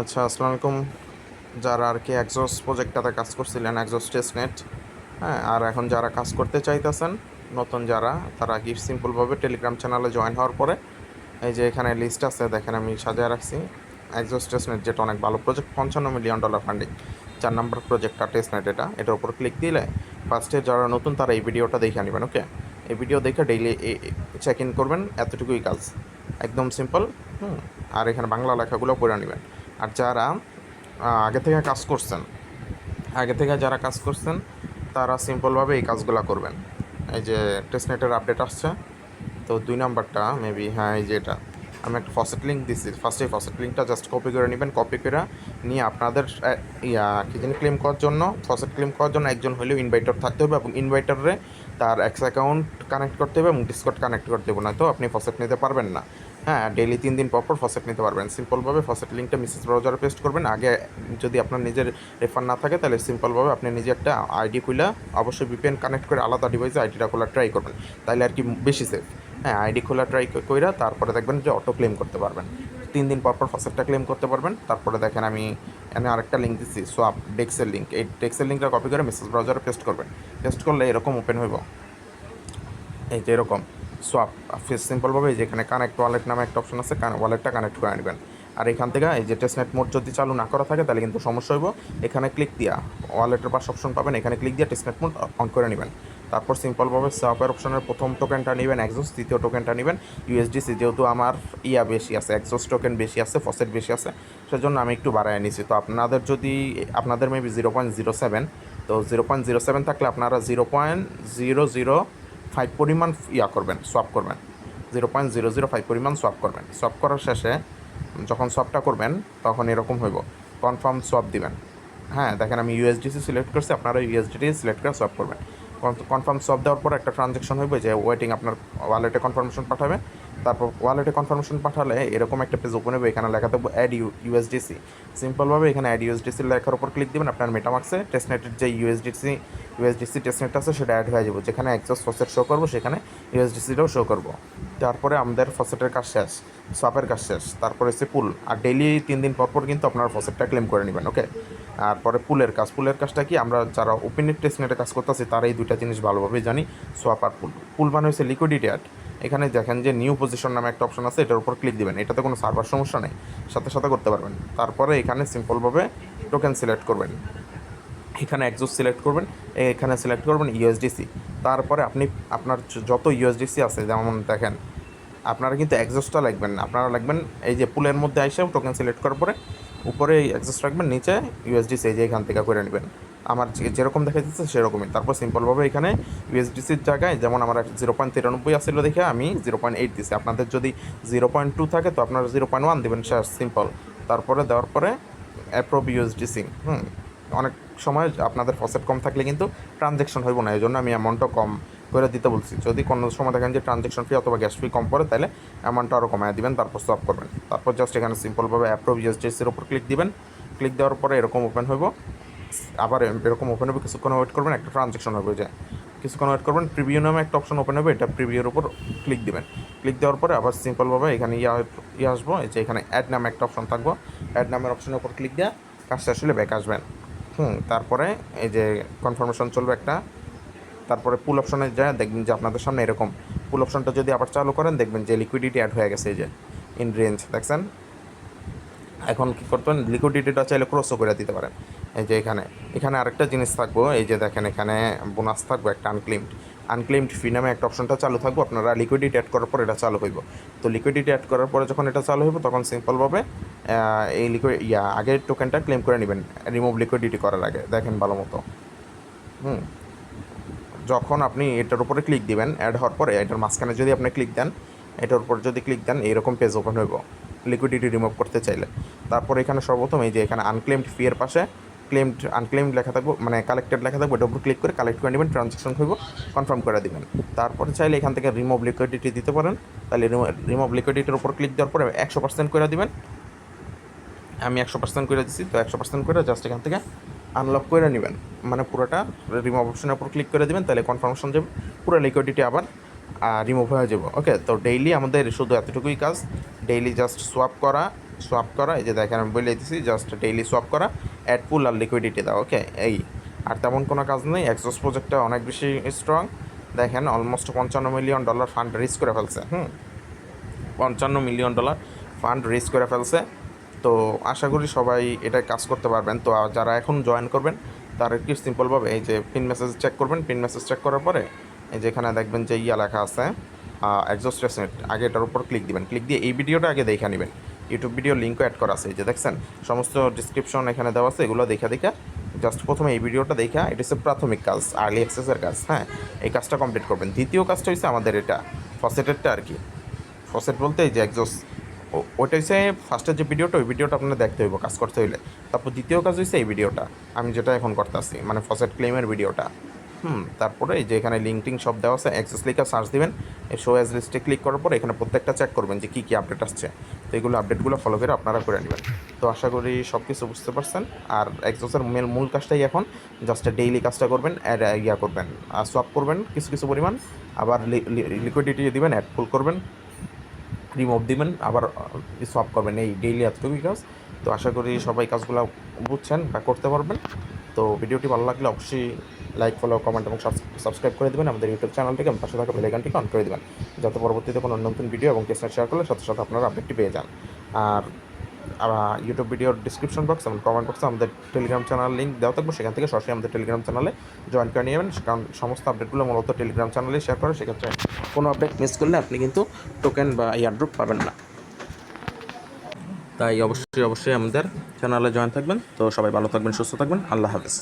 আচ্ছা আসসালামু আলাইকুম। যারা আর কি এক্সস প্রজেক্টটাতে কাজ করছিলেন এক্সস টেস্টনেট হ্যাঁ আর এখন যারা কাজ করতে চাইতেছেন, নতুন যারা, তারা কি সিম্পলভাবে টেলিগ্রাম চ্যানেলে জয়েন হওয়ার পরে, এই যে এখানে লিস্ট আছে, দেখেন আমি সাজিয়ে রাখছি। এক্সস টেস্টনেট যেটা অনেক ভালো প্রজেক্ট পঞ্চান্ন মিলিয়ন ডলার ফান্ডিং চার নম্বর প্রজেক্টটা টেস্টনেট এটা। এটার উপর ক্লিক দিলে ফার্স্টে যারা নতুন, তারা এই ভিডিওটা দেখে নেবেন ওকে এই ভিডিও দেখে ডেইলি চেক ইন করবেন, এতটুকুই কাজ। একদম সিম্পল হুম, আর এখানে বাংলা লেখাগুলো পড়ে নেবেন। আর যারা আগে থেকে কাজ করছেন, আগে থেকে যারা কাজ করছেন, তারা সিম্পলভাবে এই কাজগুলো করবেন। এই যে টেস্টনেটের আপডেট আসছে, তো দুই নাম্বারটা মেবি হ্যাঁ এই যে এটা। আমি একটা ফসেট লিঙ্ক দিছি। ফার্স্টে ফসেট লিঙ্কটা জাস্ট কপি করে নেবেন কপি করে নিয়ে আপনাদের ইয়া, কি জানি ক্লেম করার জন্য ফসেট ক্লেম করার জন্য একজন হলেও ইনভাইটার থাকতে হবে এবং ইনভাইটারে তার এক্স অ্যাকাউন্ট কানেক্ট করতে হবে এবং ডিসকট কানেক্ট করতে হবে না তো আপনি ফসেট নিতে পারবেন না। হ্যাঁ ডেলি তিন দিন পর পর ফসেট নিতে পারবেন। সিম্পলভাবে ফসেট লিঙ্কটা মিসেস ব্রাউজারে পেস্ট করবেন। আগে যদি আপনার নিজের রেফার না থাকে, তাহলে সিম্পলভাবে আপনি নিজে একটা আইডি খুলে অবশ্যই ভিপিএন কানেক্ট করে আলাদা ডিভাইসে আইডিটা খোলা ট্রাই করবেন। তাহলে আর কি বেশি সেফ হ্যাঁ আইডি খোলা ট্রাই কইরা তারপরে দেখবেন যে অটো ক্লেম করতে পারবেন। তিন দিন পর পর ফসেটটা ক্লেম করতে পারবেন। তারপরে দেখেন আমি এখানে আরেকটা লিঙ্ক দিচ্ছি সোয়াপ ডেক্সের লিঙ্ক এই ডেক্সের লিঙ্কটা কপি করে মেসেজ ব্রাউজারে পেস্ট করবেন। পেস্ট করলে এরকম ওপেন হইব। এই যে এরকম। সোয়াপ সিম্পলভাবে এই যে এখানে কানেক্ট ওয়ালেট নামে একটা অপশন আছে ওয়ালেটটা কানেক্ট করে নেবেন। আর এখান থেকে, এই যে টেস্টনেট মোড যদি চালু না করা থাকে, তাহলে কিন্তু সমস্যা হইব। এখানে ক্লিক দিয়া ওয়ালেটের পাশে অপশন পাবেন, এখানে ক্লিক দিয়ে টেস্টনেট মোড অন করে নেবেন। তারপর সিম্পলভাবে সোয়াপের অপশনের প্রথম টোকেনটা নেবেন একজোস দ্বিতীয় টোকেনটা নেবেন। ইউএসডিসি যেহেতু আমার ইয়া বেশি আছে একজোস টোকেন বেশি আছে ফসেট বেশি আছে, সেজন্য আমি একটু বাড়ায় নিছি। তো আপনাদের যদি, আপনাদের maybe zero point zero seven তো জিরো পয়েন্ট জিরো সেভেন থাকলে আপনারা zero point zero zero five পরিমাণ ইয়া করবেন সোয়াপ করবেন। Zero point zero zero five পরিমাণ সোয়াপ করবেন। সোয়াপ করার শেষে যখন সোয়াপটা করবেন, তখন এরকম হইব। কনফার্ম সোয়াপ দিবেন। হ্যাঁ দেখেন আমি ইউএসডিসি সিলেক্ট করছি, আপনারা ইউএসডিটি সিলেক্ট করে সোয়াপ করবেন। কনফার্ম সোয়াপ দেওয়ার পর একটা ট্রানজ্যাকশন হইবে যে ওয়েটিং আপনার ওয়ালেটে কনফার্মেশন পাঠাবে। তারপর ওয়ালেটে কনফার্মেশন পাঠালে এরকম একটা পেজ ওপেন হবে এখানে লেখা থাকবে অ্যাড ইউ ইউএসডিসি সিম্পলভাবে এখানে অ্যাড ইউএসডিসি লেখার উপর ক্লিক দিবেন, আপনার মেটামাক্সে টেস্টনেটের যে ইউএসডিসি ইউএসডিসি টেস্টনেট আছে, সেটা অ্যাড হয়ে যাবে। যেখানে এক্সস ফসেট শো করব, সেখানে ইউএসডিসিটাও শো করব। তারপরে আমাদের ফসেটের কাজ শেষ সোয়াপের কাজ শেষ। তারপরে হচ্ছে পুল আর ডেইলি তিন দিন পর পর কিন্তু আপনার ফসেটটা ক্লেম করে নেবেন ওকে আর পরে পুলের কাজ। পুলের কাজটা কি? আমরা যারা ওপেনের টেস্টনেটে কাজ করতেছি, তারা এই দুইটা জিনিস ভালোভাবে জানি সোয়াপ আর পুল পুল মানে হচ্ছে লিকুইডিটি অ্যাড এখানে দেখেন যে নিউ পজিশন নামে একটা অপশন আছে, এটার উপর ক্লিক দিবেন। এটাতে কোনো সার্ভার সমস্যা নেই, সাথে সাথে করতে পারবেন। তারপরে এখানে সিম্পলভাবে টোকেন সিলেক্ট করবেন। এখানে এক্সোস সিলেক্ট করবেন, এখানে সিলেক্ট করবেন ইউএসডিসি তারপরে আপনি, আপনার যত ইউএসডিসি আছে, যেমন দেখেন, আপনারা কিন্তু এক্সোসটা লাগবেন না। আপনারা লাগবেন এই যে পুলের মধ্যে এসে টোকেন সিলেক্ট করার পরে, উপরে এক্সোস রাখবেন, নিচে ইউএসডিসি এই যে এখান থেকে করে নেবেন। আমার যেরকম দেখা যাচ্ছে সেরকমই। তারপর সিম্পলভাবে এখানে ইউএসডিসির জায়গায় যেমন আমার জিরো পয়েন্ট তিরানব্বই আসছিল দেখে আমি জিরো পয়েন্ট এইট দিছি। আপনাদের যদি জিরো পয়েন্ট টু থাকে তো আপনারা জিরো পয়েন্ট ওয়ান দেবেন সিম্পল তারপরে দেওয়ার পরে অ্যাপ্রোভ ইউএসডিসি হুম, অনেক সময় আপনাদের ফসেট কম থাকলে কিন্তু ট্রানজ্যাকশন হইব না এই জন্য আমি অ্যামাউন্টটা কম করে দিতে বলছি। যদি কোনো সময় দেখেন যে ট্রানজ্যাকশন ফি অথবা গ্যাস ফি কম পড়ে, তাহলে অ্যামাউন্টটা আরও কমায় দিবেন, তারপর সব করবেন। তারপর জাস্ট এখানে সিম্পলভাবে অ্যাপ্রোভ ইউএসডিসির উপর ক্লিক দিবেন। ক্লিক দেওয়ার পরে এরকম ওপেন হইব। আবার এরকম ওপেন হবে, কিছুক্ষণ ওয়েট করবেন, একটা ট্রানজ্যাকশন হবে, যে কিছুক্ষণ ওয়েট করবেন প্রিভিউ নামে একটা অপশন ওপেন হবে, এটা প্রিভিউর উপর ক্লিক দিবেন। ক্লিক দেওয়ার পরে আবার সিম্পলভাবে এখানে ইয়া ইয়ে আসব যে এখানে অ্যাড নামে একটা অপশন থাকব। অ্যাড নামের অপশনের উপর ক্লিক দিয়ে কাজটা আসলে ব্যাক আসবেন। হুম, তারপরে এই যে কনফার্মেশন চলবে একটা। তারপরে পুল অপশনে যায় দেখবেন যে আপনাদের সামনে এরকম পুল অপশনটা যদি আবার চালু করেন, দেখবেন যে লিকুইডিটি অ্যাড হয়ে গেছে, এই যে ইন রেঞ্জ দেখছেন? এখন কী করতেন লিকুইডিটিটা চাইলে ক্রসও করে দিতে পারেন। এই যে এখানে এখানে আরেকটা জিনিস থাকব, এই যে দেখেন এখানে বোনাস থাকব, একটা আনক্লেমড আনক্লেমড ফি নামে একটা অপশনটা চালু থাকব, আপনারা লিকুইডিটি অ্যাড করার পর এটা চালু হইব। তো লিকুইডিটি অ্যাড করার পরে যখন এটা চালু হইব, তখন সিম্পলভাবে এই লিকুইড ইয়া, আগের টোকেনটা ক্লেম করে নেবেন রিমুভ লিকুইডিটি করার আগে। দেখেন ভালো মতো। হুম। যখন আপনি এটার উপরে ক্লিক দিবেন অ্যাড হওয়ার পরে, এটার মাঝখানে যদি আপনি ক্লিক দেন, এটার উপর যদি ক্লিক দেন, এইরকম পেজ ওপেন হইব লিকুইডিটি রিমুভ করতে চাইলে। তারপর এখানে সর্বপ্রথম এই যে এখানে আনক্লেমড ফি এর পাশে ক্লেমড আনক্লেমড লেখা থাকব মানে কালেক্টেড লেখা থাকবে এটার উপর ক্লিক করে কালেক্ট করে নেবেন ট্রানজ্যাকশন হইব কনফার্ম করে দিবেন। তারপরে চাইলে এখান থেকে রিমুভ লিকুইডিটি দিতে পারেন। তাহলে রিমুভ লিকুইডিটির উপর ক্লিক দেওয়ার পরে একশো পার্সেন্ট করে দেবেন। আমি একশো পার্সেন্ট করে দিচ্ছি তো একশো পার্সেন্ট করে জাস্ট এখান থেকে আনলক করে নেবেন। মানে পুরোটা রিমুভ অপশনের উপর ক্লিক করে দিবেন, তাহলে কনফার্মেশন যাবে, পুরো লিকুইডিটি আবার রিমুভ হয়ে যাবে। ওকে তো ডেইলি আমাদের শুধু এতটুকুই কাজ। ডেইলি জাস্ট সোয়াপ করা সোয়াপ করা, এই যে দেখেন আমি বলে দিতেছি জাস্ট ডেইলি সোয়াপ করা। অ্যাড পুল আর লিকুইডিটি দাও ওকে এই, আর তেমন কোনো কাজ নেই এক্সোস প্রজেক্টটা অনেক বেশি স্ট্রং দেখেন অলমোস্ট পঞ্চান্ন মিলিয়ন ডলার ফান্ড রিস করে ফেলছে, হুম? পঞ্চান্ন মিলিয়ন ডলার ফান্ড রেজ করে ফেলছে। তো আশা করি সবাই এটা কাজ করতে পারবেন। তো যারা এখন জয়েন করবেন, তারা কি সিম্পলভাবে এই যে পিন মেসেজ চেক করবেন। পিন মেসেজ চেক করার পরে এই যে এখানে দেখবেন যে ইয়া লেখা আছে এক্সোস্টেসনেট আগে এটার উপর ক্লিক দিবেন। ক্লিক দিয়ে এই ভিডিওটা আগে দেখে নেবেন। ইউটিউব ভিডিও লিঙ্কও অ্যাড করা আছে, এই যে দেখছেন? সমস্ত ডিসক্রিপশন এখানে দেওয়া আছে, এগুলো দেখা দেখা জাস্ট প্রথমে এই ভিডিওটা দেখা, এটা হচ্ছে প্রাথমিক কাজ আর্লি অ্যাক্সেসের কাজ হ্যাঁ? এই কাজটা কমপ্লিট করবেন। দ্বিতীয় কাজটা হচ্ছে আমাদের এটা ফসেটেরটা আর কি। ফসেট বলতে এই যে একজস ওইটা হচ্ছে ফার্স্টের যে ভিডিওটা ওই ভিডিওটা আপনার দেখতে হইব, কাজ করতে হইলে। তারপর দ্বিতীয় কাজ হচ্ছে এই ভিডিওটা আমি যেটা এখন করতেছি মানে ফসেট ক্লেমের ভিডিওটা হুম, তারপরে এই যে এখানে লিঙ্ক টিঙ্ক সব দেওয়া আছে অ্যাক্সেস লিখে সার্চ দিবেন শো অ্যাজ লিস্টে ক্লিক করার পর এখানে প্রত্যেকটা চেক করবেন যে কী কী আপডেট আসছে। তো এগুলো আপডেটগুলো ফলো করে আপনারা করে নেবেন। তো আশা করি সব কিছু বুঝতে পারছেন। আর এক্সোসের মেল মূল কাজটাই এখন জাস্ট ডেইলি কাজটা করবেন অ্যাড ইয়া করবেন আর সোয়াপ করবেন কিছু কিছু পরিমাণ। আবার লিকুইডিটি দিবেন অ্যাড ফুল করবেন রিমুভ দিবেন, আবার সোয়াপ করবেন। এই ডেইলি এতটুকুই কাজ। তো আশা করি সবাই কাজগুলো বুঝছেন বা করতে পারবেন। তো ভিডিওটি ভালো লাগলে অবশ্যই লাইক ফলো কমেন্ট এবং সাবস্ক্রাইব করে দেবেন আমাদের ইউটিউব চ্যানেলটিকে এবং পাশে থাকা বেলাইকানটিকে অন করে দেবেন। যাতে পরবর্তীতে কোনো নতুন ভিডিও এবং কেসনেট শেয়ার করলে সাথে সাথে আপনারা আপডেটটি পেয়ে যান। আর ইউটিউব ভিডিওর ডিসক্রিপশন বক্স এবং কমেন্ট বক্সে আমাদের টেলিগ্রাম চ্যানেল লিঙ্ক দেওয়া থাকবে। সেখান থেকে সরাসরি আমাদের টেলিগ্রাম চ্যানেলে জয়েন করে নিয়ে যাবেন। কারণ সমস্ত আপডেটগুলো মূলত টেলিগ্রাম চ্যানেলে শেয়ার করে। সেক্ষেত্রে কোনো আপডেট মিস করলে আপনি কিন্তু টোকেন বা ইয়ারড্রপ পাবেন না। তাই অবশ্যই অবশ্যই আমাদের চ্যানেলে জয়েন থাকবেন। তো সবাই ভালো থাকবেন, সুস্থ থাকবেন। আল্লাহ হাফেজ।